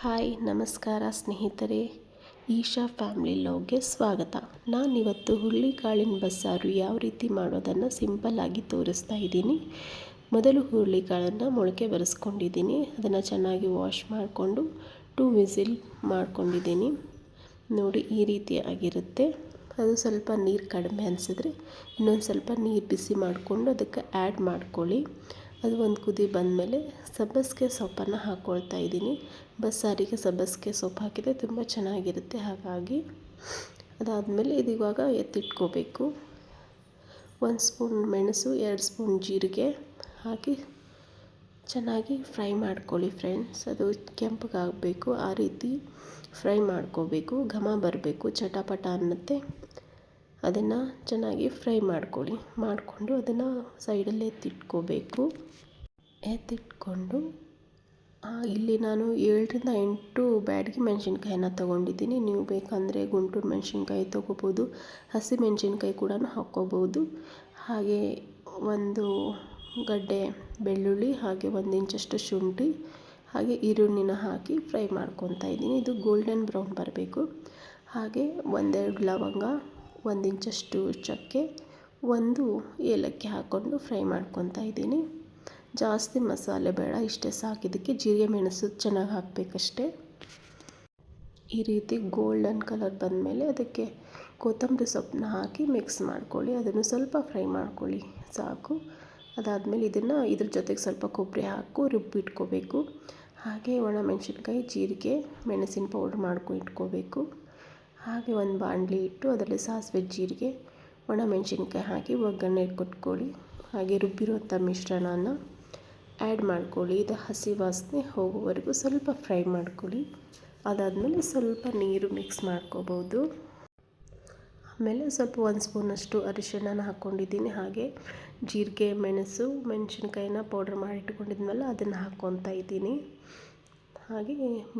Hi, ನಮಸ್ಕಾರ ಸ್ನೇಹಿತರೆ. Isha family ಲವ್ಗೆ ಸ್ವಾಗತ. ನಾನಿವತ್ತು ಹುರುಳಿಕಾಳಿನ ಬಸ್ಸಾರು ಯಾವ ರೀತಿ ಮಾಡೋದನ್ನು ಸಿಂಪಲ್ಲಾಗಿ ತೋರಿಸ್ತಾ ಇದ್ದೀನಿ. ಮೊದಲು ಹುರುಳಿಕಾಳನ್ನು ಮೊಳಕೆ ಬರೆಸ್ಕೊಂಡಿದ್ದೀನಿ ಅದನ್ನು ಚೆನ್ನಾಗಿ ವಾಶ್ ಮಾಡಿಕೊಂಡು ಟೂ ವಿಸಿಲ್ ಮಾಡ್ಕೊಂಡಿದ್ದೀನಿ. ನೋಡಿ, ಈ ರೀತಿ ಆಗಿರುತ್ತೆ. ಅದು ಸ್ವಲ್ಪ ನೀರು ಕಡಿಮೆ ಅನಿಸಿದ್ರೆ ಇನ್ನೊಂದು ಸ್ವಲ್ಪ ನೀರು ಬಿಸಿ ಮಾಡಿಕೊಂಡು ಅದಕ್ಕೆ ಆ್ಯಡ್ ಮಾಡ್ಕೊಳ್ಳಿ. ಅದು ಒಂದು ಕುದಿ ಬಂದಮೇಲೆ ಸಬ್ಬಸಿಗೆ ಸೊಪ್ಪನ್ನು ಹಾಕ್ಕೊಳ್ತಾ ಇದ್ದೀನಿ. ಬಸ್ಸಾರಿಗೆ ಸಬ್ಬಸಿಗೆ ಸೊಪ್ಪು ಹಾಕಿದರೆ ತುಂಬ ಚೆನ್ನಾಗಿರುತ್ತೆ. ಹಾಗಾಗಿ ಅದಾದಮೇಲೆ ಇದಿವಾಗ ಎತ್ತಿಟ್ಕೋಬೇಕು. ಒಂದು ಸ್ಪೂನ್ ಮೆಣಸು, ಎರಡು ಸ್ಪೂನ್ ಜೀರಿಗೆ ಹಾಕಿ ಚೆನ್ನಾಗಿ ಫ್ರೈ ಮಾಡ್ಕೊಳ್ಳಿ ಫ್ರೆಂಡ್ಸ್. ಅದು ಕೆಂಪಗಾಗಬೇಕು, ಆ ರೀತಿ ಫ್ರೈ ಮಾಡ್ಕೋಬೇಕು. ಘಮ ಬರಬೇಕು, ಚಟಪಟ ಅನ್ನತ್ತೆ. ಅದನ್ನು ಚೆನ್ನಾಗಿ ಫ್ರೈ ಮಾಡ್ಕೊಳ್ಳಿ. ಮಾಡಿಕೊಂಡು ಅದನ್ನು ಸೈಡಲ್ಲಿ ಎತ್ತಿಟ್ಕೋಬೇಕು. ಎತ್ತಿಟ್ಕೊಂಡು ಇಲ್ಲಿ ನಾನು ಏಳರಿಂದ ಎಂಟು ಬ್ಯಾಡಗಿ ಮೆಣಸಿನ್ಕಾಯಿನ ತೊಗೊಂಡಿದ್ದೀನಿ. ನೀವು ಬೇಕಂದರೆ ಗುಂಟೂರು ಮೆಣಸಿನ್ಕಾಯಿ ತೊಗೋಬೋದು, ಹಸಿ ಮೆಣಸಿನ್ಕಾಯಿ ಕೂಡ ಹಾಕ್ಕೋಬೋದು. ಹಾಗೆ ಒಂದು ಗಡ್ಡೆ ಬೆಳ್ಳುಳ್ಳಿ, ಹಾಗೆ ಒಂದು ಇಂಚಷ್ಟು ಶುಂಠಿ, ಹಾಗೆ ಈರುಳ್ಳಿನ ಹಾಕಿ ಫ್ರೈ ಮಾಡ್ಕೊತಾ ಇದ್ದೀನಿ. ಇದು ಗೋಲ್ಡನ್ ಬ್ರೌನ್ ಬರಬೇಕು. ಹಾಗೆ ಒಂದೆರಡು ಲವಂಗ ಒಂದು ಇಂಚಷ್ಟು ಚಕ್ಕೆ ಒಂದು ಏಲಕ್ಕಿ ಹಾಕ್ಕೊಂಡು ಫ್ರೈ ಮಾಡ್ಕೊತಾ ಇದ್ದೀನಿ. ಜಾಸ್ತಿ ಮಸಾಲೆ ಬೇಡ, ಇಷ್ಟೇ ಸಾಕಿದ್ದಕ್ಕೆ ಜೀರಿಗೆ ಮೆಣಸು ಚೆನ್ನಾಗಿ ಹಾಕಬೇಕಷ್ಟೆ. ಈ ರೀತಿ ಗೋಲ್ಡನ್ ಕಲರ್ ಬಂದಮೇಲೆ ಅದಕ್ಕೆ ಕೊತ್ತಂಬರಿ ಸೊಪ್ಪನ್ನ ಹಾಕಿ ಮಿಕ್ಸ್ ಮಾಡ್ಕೊಳ್ಳಿ. ಅದನ್ನು ಸ್ವಲ್ಪ ಫ್ರೈ ಮಾಡ್ಕೊಳ್ಳಿ, ಸಾಕು. ಅದಾದಮೇಲೆ ಇದನ್ನು ಇದ್ರ ಜೊತೆಗೆ ಸ್ವಲ್ಪ ಕೊಬ್ಬರಿ ಹಾಕು, ರುಬ್ಬಿಟ್ಕೋಬೇಕು. ಹಾಗೆ ಒಣಮೆಣ್ಸಿನ್ಕಾಯಿ ಜೀರಿಗೆ, ಮೆಣಸಿನ ಪೌಡ್ರ್ ಮಾಡ್ಕೊಂಡು ಇಟ್ಕೋಬೇಕು. ಹಾಗೆ ಒಂದು ಬಾಣಲಿ ಇಟ್ಟು ಅದರಲ್ಲಿ ಸಾಸಿವೆ ಜೀರಿಗೆ ಒಣಮೆಣ್ಸಿನ್ಕಾಯಿ ಹಾಕಿ ಒಗ್ಗರಣೆ ಕೊಟ್ಕೊಳ್ಳಿ ಹಾಗೆ ರುಬ್ಬಿರುವಂಥ ಮಿಶ್ರಣನ ಆ್ಯಡ್ ಮಾಡ್ಕೊಳ್ಳಿ. ಇದು ಹಸಿ ವಾಸನೆ ಹೋಗೋವರೆಗೂ ಸ್ವಲ್ಪ ಫ್ರೈ ಮಾಡ್ಕೊಳ್ಳಿ. ಅದಾದಮೇಲೆ ಸ್ವಲ್ಪ ನೀರು ಮಿಕ್ಸ್ ಮಾಡ್ಕೋಬೋದು. ಆಮೇಲೆ ಸ್ವಲ್ಪ ಒಂದು ಸ್ಪೂನಷ್ಟು ಅರಿಶಿಣನ ಹಾಕ್ಕೊಂಡಿದ್ದೀನಿ. ಹಾಗೆ ಜೀರಿಗೆ, ಮೆಣಸು, ಮೆಣಸಿನ್ಕಾಯಿನ ಪೌಡರ್ ಮಾಡಿಟ್ಕೊಂಡಿದ್ಮೇಲೆ ಅದನ್ನು ಹಾಕ್ಕೊತಾ ಇದ್ದೀನಿ. ಹಾಗೆ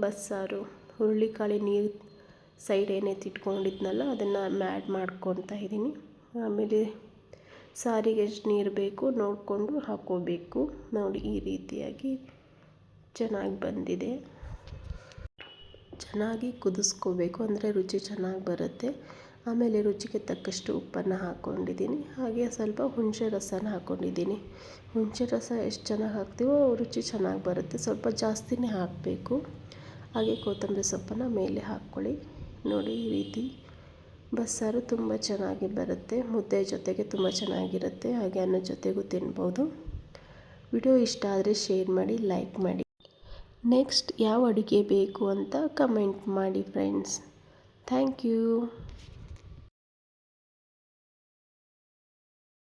ಬಸ್ಸಾರು ಹುರುಳಿಕಾಳಿ ನೀರು ಸೈಡ್ ಏನೆತ್ತಿಟ್ಕೊಂಡಿದ್ನಲ್ಲ ಅದನ್ನು ಮ್ಯಾಡ್ ಮಾಡ್ಕೊತಾ ಇದ್ದೀನಿ. ಆಮೇಲೆ ಸಾರಿಗೆ ಎಷ್ಟು ನೀರು ಬೇಕು, ನೋಡಿಕೊಂಡು ಹಾಕ್ಕೋಬೇಕು. ನೋಡಿ, ಈ ರೀತಿಯಾಗಿ ಚೆನ್ನಾಗಿ ಬಂದಿದೆ. ಚೆನ್ನಾಗಿ ಕುದಿಸ್ಕೋಬೇಕು, ಅಂದರೆ ರುಚಿ ಚೆನ್ನಾಗಿ ಬರುತ್ತೆ. ಆಮೇಲೆ ರುಚಿಗೆ ತಕ್ಕಷ್ಟು ಉಪ್ಪನ್ನು ಹಾಕ್ಕೊಂಡಿದ್ದೀನಿ ಹಾಗೆ ಸ್ವಲ್ಪ ಹುಣಸೆ ರಸನ ಹಾಕ್ಕೊಂಡಿದ್ದೀನಿ ಹುಣಸೆ ರಸ ಎಷ್ಟು ಚೆನ್ನಾಗಿ ಹಾಕ್ತೀವೋ, ರುಚಿ ಚೆನ್ನಾಗಿ ಬರುತ್ತೆ. ಸ್ವಲ್ಪ ಜಾಸ್ತಿನೇ ಹಾಕಬೇಕು. ಹಾಗೆ ಕೊತ್ತಂಬರಿ ಸೊಪ್ಪನ್ನು ಮೇಲೆ ಹಾಕ್ಕೊಳ್ಳಿ. ನೋಡಿ ಈ ರೀತಿ. ಬಸ್ಸಾರು ತುಂಬ ಚೆನ್ನಾಗಿ ಬರುತ್ತೆ. ಮುದ್ದೆ ಜೊತೆಗೆ ತುಂಬ ಚೆನ್ನಾಗಿರುತ್ತೆ. ಹಾಗೆ ಅನ್ನ ಜೊತೆಗೂ ತಿನ್ಬೋದು. ವಿಡಿಯೋ ಇಷ್ಟ ಆದರೆ ಶೇರ್ ಮಾಡಿ, ಲೈಕ್ ಮಾಡಿ. ನೆಕ್ಸ್ಟ್ ಯಾವ ಅಡುಗೆ ಬೇಕು ಅಂತ ಕಮೆಂಟ್ ಮಾಡಿ ಫ್ರೆಂಡ್ಸ್ ಥ್ಯಾಂಕ್ ಯು.